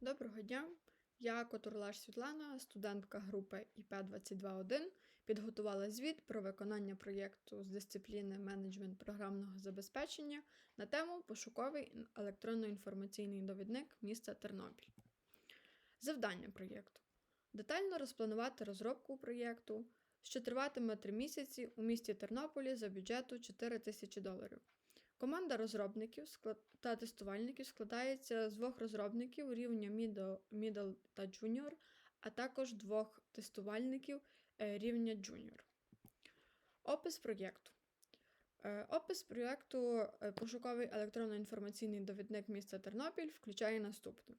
Доброго дня! Я Котурлаш Світлана, студентка групи ІП-221, підготувала звіт про виконання проєкту з дисципліни менеджмент програмного забезпечення на тему Пошуковий електронно-інформаційний довідник міста Тернопіль. Завдання проєкту: детально розпланувати розробку проєкту, що триватиме 3 місяці у місті Тернополі за бюджету 4 тисячі доларів. Команда розробників та тестувальників складається з двох розробників рівня Middle, Middle та Junior, а також двох тестувальників е, рівня Junior. Опис проєкту. Е, Опис проєкту е, Пошуковий електронно-інформаційний довідник міста Тернопіль включає наступне: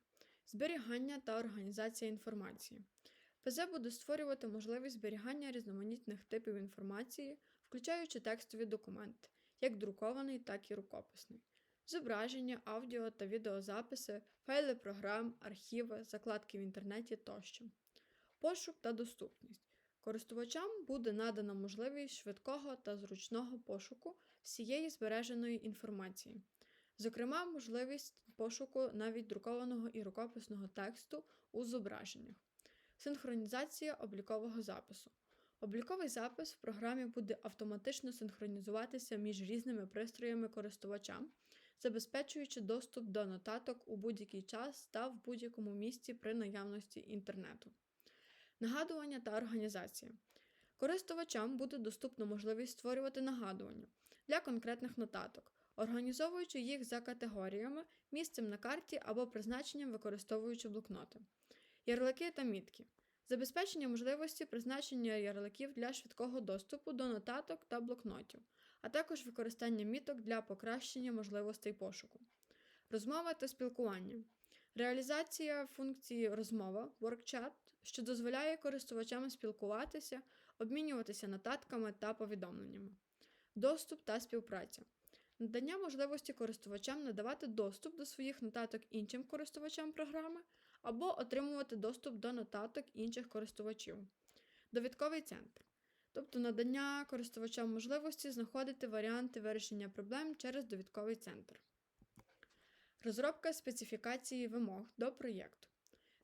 зберігання та організація інформації. ПЗ буде створювати можливість зберігання різноманітних типів інформації, включаючи текстові документи, як друкований, так і рукописний, зображення, аудіо та відеозаписи, файли програм, архіви, закладки в інтернеті тощо. Пошук та доступність. Користувачам буде надана можливість швидкого та зручного пошуку всієї збереженої інформації, зокрема, можливість пошуку навіть друкованого і рукописного тексту у зображеннях. Синхронізація облікового запису. Обліковий запис в програмі буде автоматично синхронізуватися між різними пристроями користувача, забезпечуючи доступ до нотаток у будь-який час та в будь-якому місці при наявності інтернету. Нагадування та організація. Користувачам буде доступна можливість створювати нагадування для конкретних нотаток, організовуючи їх за категоріями, місцем на карті або призначенням, використовуючи блокноти. Ярлики та мітки. Забезпечення можливості призначення ярликів для швидкого доступу до нотаток та блокнотів, а також використання міток для покращення можливостей пошуку. Розмова та спілкування. Реалізація функції розмова WorkChat, що дозволяє користувачам спілкуватися, обмінюватися нотатками та повідомленнями. Доступ та співпраця. Надання можливості користувачам надавати доступ до своїх нотаток іншим користувачам програми або отримувати доступ до нотаток інших користувачів. Довідковий центр. Тобто надання користувачам можливості знаходити варіанти вирішення проблем через довідковий центр. Розробка специфікації вимог до проєкту.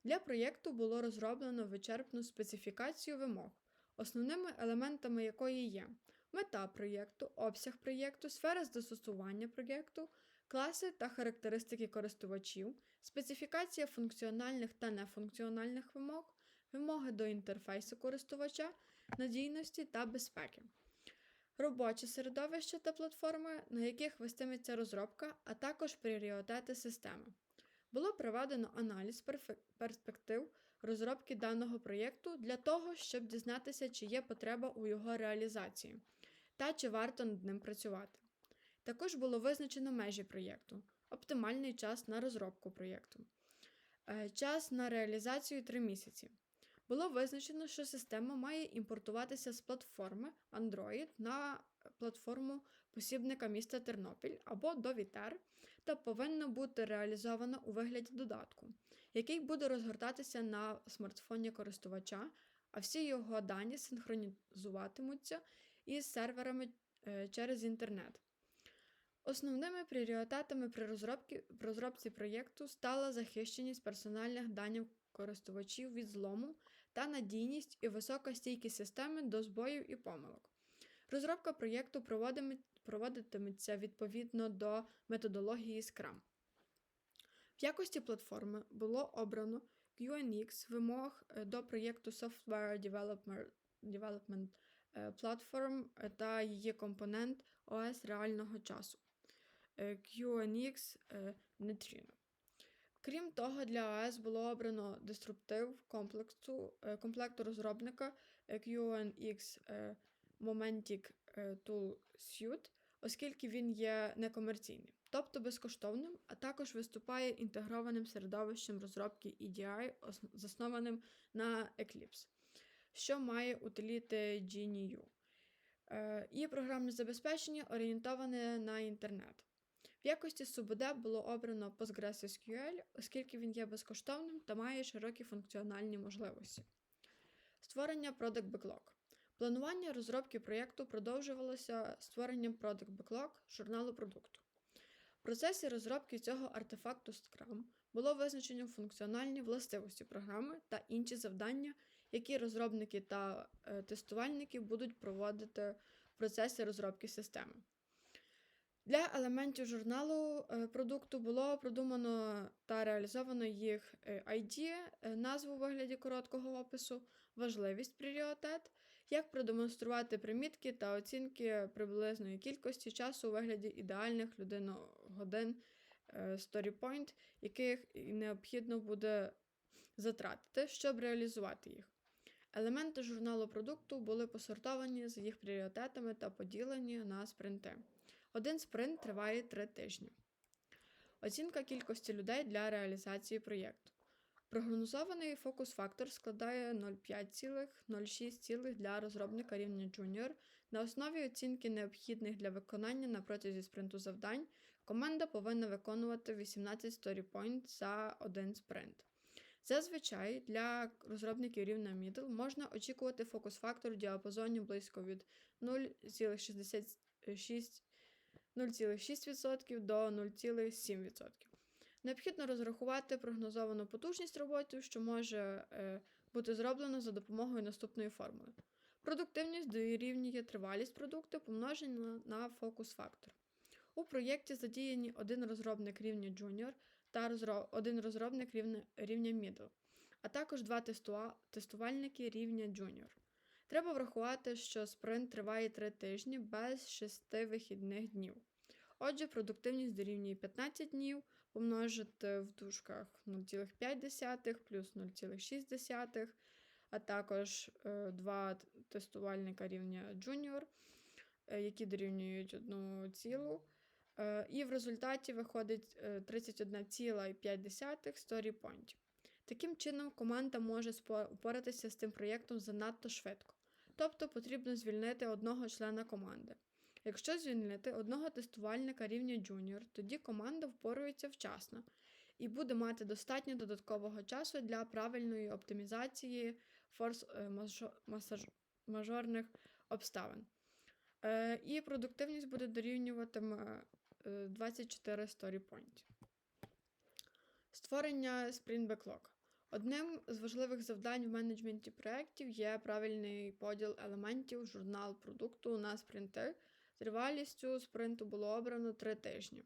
Для проєкту було розроблено вичерпну специфікацію вимог, основними елементами якої є мета проєкту, обсяг проєкту, сфера застосування проєкту, класи та характеристики користувачів, специфікація функціональних та нефункціональних вимог, вимоги до інтерфейсу користувача, надійності та безпеки. Робоче середовище та платформи, на яких вестиметься розробка, а також пріоритети системи. Було проведено аналіз перспектив розробки даного проєкту для того, щоб дізнатися, чи є потреба у його реалізації та чи варто над ним працювати. Також було визначено межі проєкту, оптимальний час на розробку проєкту, Е, час на реалізацію 3 місяці. Було визначено, що система має імпортуватися з платформи Android на платформу посібника міста Тернопіль або до Вітер та повинна бути реалізована у вигляді додатку, який буде розгортатися на смартфоні користувача, а всі його дані синхронізуватимуться із серверами е, через інтернет. Основними пріоритетами при розробці, розробці проєкту стала захищеність персональних даних користувачів від злому та надійність і висока стійкість системи до збоїв і помилок. Розробка проєкту проводитиметься відповідно до методології Scrum. В якості платформи було обрано QNX вимог е, до проєкту Software Development е, Platform е, та її компонент OS реального часу QNX е, Neutrino. Крім того, для ОС було обрано деструктив комплексу, е, комплекту розробника е, QNX е, Momentic е, Tool Suite, оскільки він є некомерційним, тобто безкоштовним, а також виступає інтегрованим середовищем розробки EDI, заснованим на Eclipse, що має утиліти GNU. Е, І програмне забезпечення орієнтоване на інтернет. Якості СУБД було обрано PostgreSQL, оскільки він є безкоштовним та має широкі функціональні можливості. Створення Product Backlog. Планування розробки проєкту продовжувалося створенням Product Backlog журналу продукту. В процесі розробки цього артефакту Scrum було визначено функціональні властивості програми та інші завдання, які розробники та е, тестувальники будуть проводити в процесі розробки системи. Для елементів журналу е, продукту було продумано та реалізовано їх е, ID, е, назву у вигляді короткого опису, важливість пріоритет, як продемонструвати примітки та оцінки приблизної кількості часу у вигляді ідеальних людиногодин StoryPoint, яких необхідно буде затратити, щоб реалізувати їх. Елементи журналу продукту були посортовані за їх пріоритетами та поділені на спринти. Один спринт триває 3 тижні. Оцінка кількості людей для реалізації проєкту. Прогнозований фокус-фактор складає 0,5,06 для розробника рівня Junior. На основі оцінки необхідних для виконання на протязі спринту завдань команда повинна виконувати 18 сторіпойнт за один спринт. Зазвичай для розробників рівня Middle можна очікувати фокус-фактор в діапазоні близько від 0,66 0,6% до 0,7%. Необхідно розрахувати прогнозовану потужність роботи, що може е, бути зроблено за допомогою наступної формули. Продуктивність дорівнює тривалість продукту помножена на фокус-фактор. У проєкті задіяні один розробник рівня Junior та розро... один розробник рівня, Middle, а також два тестуа... тестувальники рівня Junior. Треба врахувати, що спринт триває 3 тижні без 6 вихідних днів. Отже, продуктивність дорівнює 15 днів помножити в дужках 0,5 плюс 0,6, а також е, два тестувальника рівня Junior, е, які дорівнюють 1 цілу. Е, і в результаті виходить 31,5 сторіпойнтів. Таким чином, команда може впоратися з цим проєктом занадто швидко. Тобто потрібно звільнити одного члена команди. Якщо звільнити одного тестувальника рівня Junior, тоді команда впорується вчасно і буде мати достатньо додаткового часу для правильної оптимізації форс-мажорних обставин. Е, і продуктивність буде дорівнюватиме 24 сторіпойнтів. Створення Sprint Backlog. Одним з важливих завдань в менеджменті проєктів є правильний поділ елементів журнал продукту на спринти. Тривалістю спринту було обрано 3 тижні.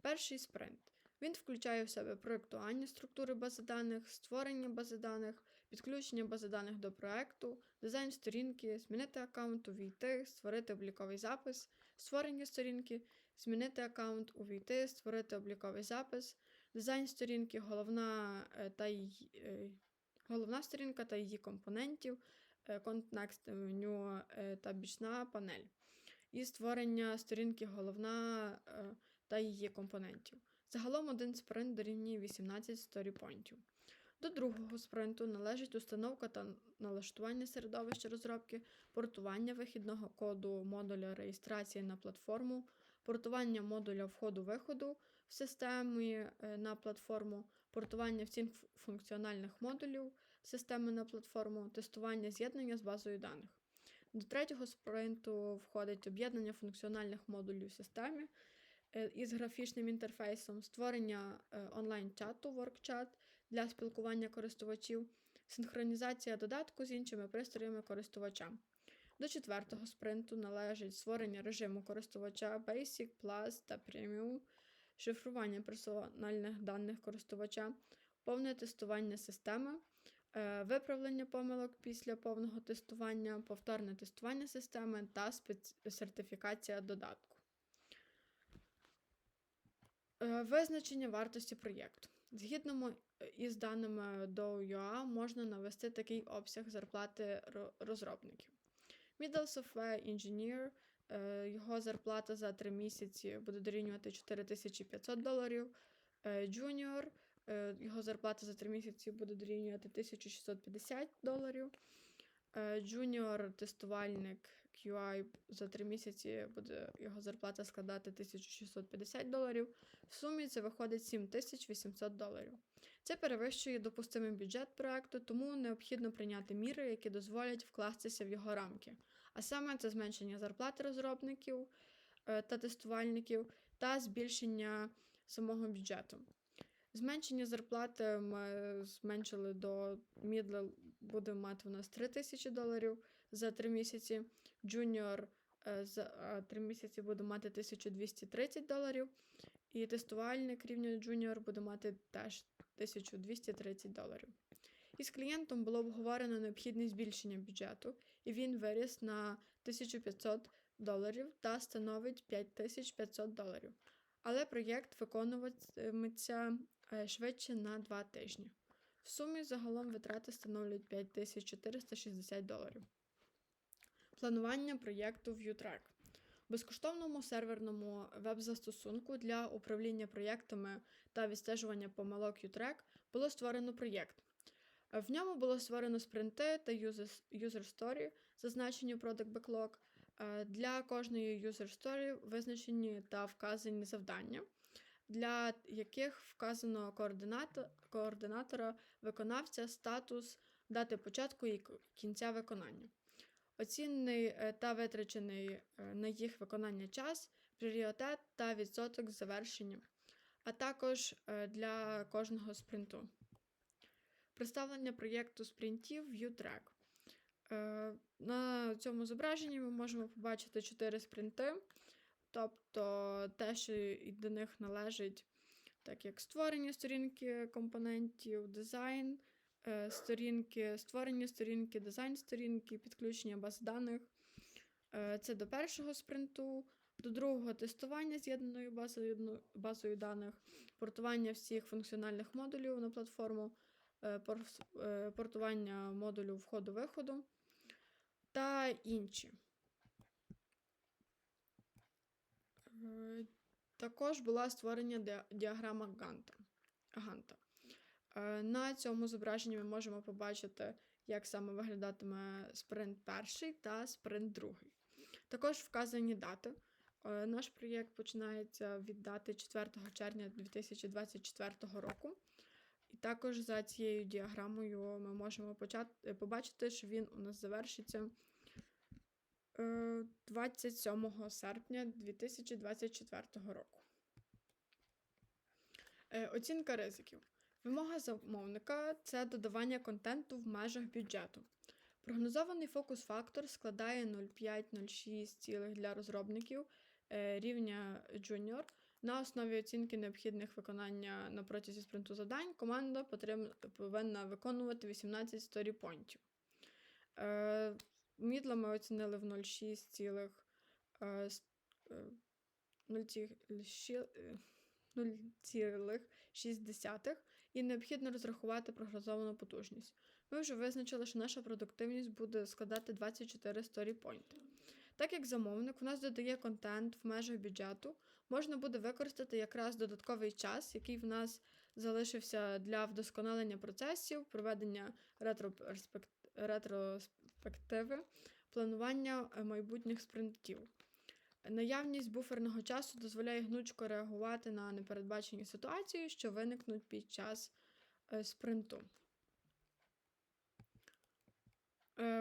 Перший спринт. Він включає в себе проєктування структури бази даних, створення бази даних, підключення бази даних до проєкту, дизайн сторінки, змінити аккаунт, увійти, створити обліковий запис, створення сторінки, змінити аккаунт, увійти, створити обліковий запис, дизайн сторінки, головна е, та її, е, головна сторінка та її компонентів, е, контекст меню та бічна панель. І створення сторінки головна та її компонентів. Загалом один спринт дорівнює 18 сторіпойнтів. До другого спринту належить установка та налаштування середовища розробки, портування вихідного коду модуля реєстрації на платформу, портування модуля входу-виходу в системі е, на платформу, портування всіх функціональних модулів системи на платформу, тестування з'єднання з базою даних. До третього спринту входить об'єднання функціональних модулів в системі е, із графічним інтерфейсом, створення е, онлайн-чату WorkChat для спілкування користувачів, синхронізація додатку з іншими пристроями користувача. До четвертого спринту належить створення режиму користувача Basic, Plus та Premium, шифрування персональних даних користувача, повне тестування системи, е, виправлення помилок після повного тестування, повторне тестування системи та сертифікація додатку. Е, визначення вартості проєкту. Згідно із даними до UA, можна навести такий обсяг зарплати розробників. Middle Software Engineer, е, його зарплата за 3 місяці буде дорівнювати 4500 доларів. Е, Junior, е, його зарплата за 3 місяці буде дорівнювати 1650 доларів. Junior тестувальник QI за 3 місяці буде його зарплата складати 1650 доларів. В сумі це виходить 7800 доларів. Це перевищує допустимий бюджет проекту, тому необхідно прийняти міри, які дозволять вкластися в його рамки. А саме це зменшення зарплати розробників е, та тестувальників та збільшення самого бюджету. Зменшення зарплати ми зменшили до мідл, буде мати у нас 3 тисячі доларів за 3 місяці. Джуніор е, за 3 місяці буде мати 1230 доларів. І тестувальник рівня джуніор буде мати теж 1230 доларів. Із клієнтом було обговорено необхідне збільшення бюджету, і він виріс на 1500 доларів та становить 5500 доларів. Але проєкт виконуватиметься е, швидше на 2 тижні. В сумі загалом витрати становлять 5460 доларів. Планування проєкту ViewTrack. Безкоштовному серверному веб-застосунку для управління проєктами та відстежування помилок UTrack було створено проєкт. В ньому було створено спринти та user story, зазначені Product Backlog. Е, Для кожної user story визначені та вказані завдання, для яких вказано координатор, координатора, виконавця, статус, дати початку і кінця виконання. Оцінений е, та витрачений е, на їх виконання час, пріоритет та відсоток завершення, а також для кожного спринту. Представлення проєкту спринтів ViewTrack. Е, На цьому зображенні ми можемо побачити 4 спринти, тобто те, що і до них належить, так як створення сторінки компонентів, дизайн е, сторінки, створення сторінки, дизайн сторінки, підключення баз даних. Е, Це до першого спринту, до другого тестування з'єднаною базою, базою даних, портування всіх функціональних модулів на платформу, портування модулю входу-виходу та інші. Е, Також була створення ди- діаграма Ганта. Е, На цьому зображенні ми можемо побачити, як саме виглядатиме спринт перший та спринт другий. Також вказані дати. Е, Наш проєкт починається від дати 4 червня 2024 року. Також за цією діаграмою ми можемо почати, е, побачити, що він у нас завершиться е, 27 серпня 2024 року. Е, Оцінка ризиків. Вимога замовника це додавання контенту в межах бюджету. Прогнозований фокус-фактор складає 0,5-0,6 цілих для розробників е, рівня Junior. На основі оцінки необхідних виконання на протязі спринту завдань команда повинна виконувати 18 сторіпойнтів. Е, Мідла ми оцінили в 0,6 цілих е, е, 0,6 0,6 і необхідно розрахувати прогнозовану потужність. Ми вже визначили, що наша продуктивність буде складати 24 сторіпойнти. Так як замовник у нас додає контент в межах бюджету, можна буде використати якраз додатковий час, який в нас залишився для вдосконалення процесів, проведення ретроспективи, планування е, майбутніх спринтів. Наявність буферного часу дозволяє гнучко реагувати на непередбачені ситуації, що виникнуть під час е, спринту.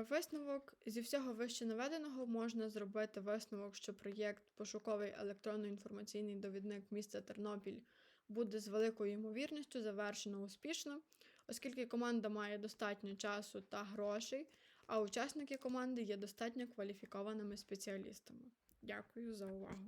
Висновок зі всього вище наведеного можна зробити висновок, що проєкт пошуковий електронно-інформаційний довідник міста Тернопіль буде з великою ймовірністю завершено успішно, оскільки команда має достатньо часу та грошей, а учасники команди є достатньо кваліфікованими спеціалістами. Дякую за увагу.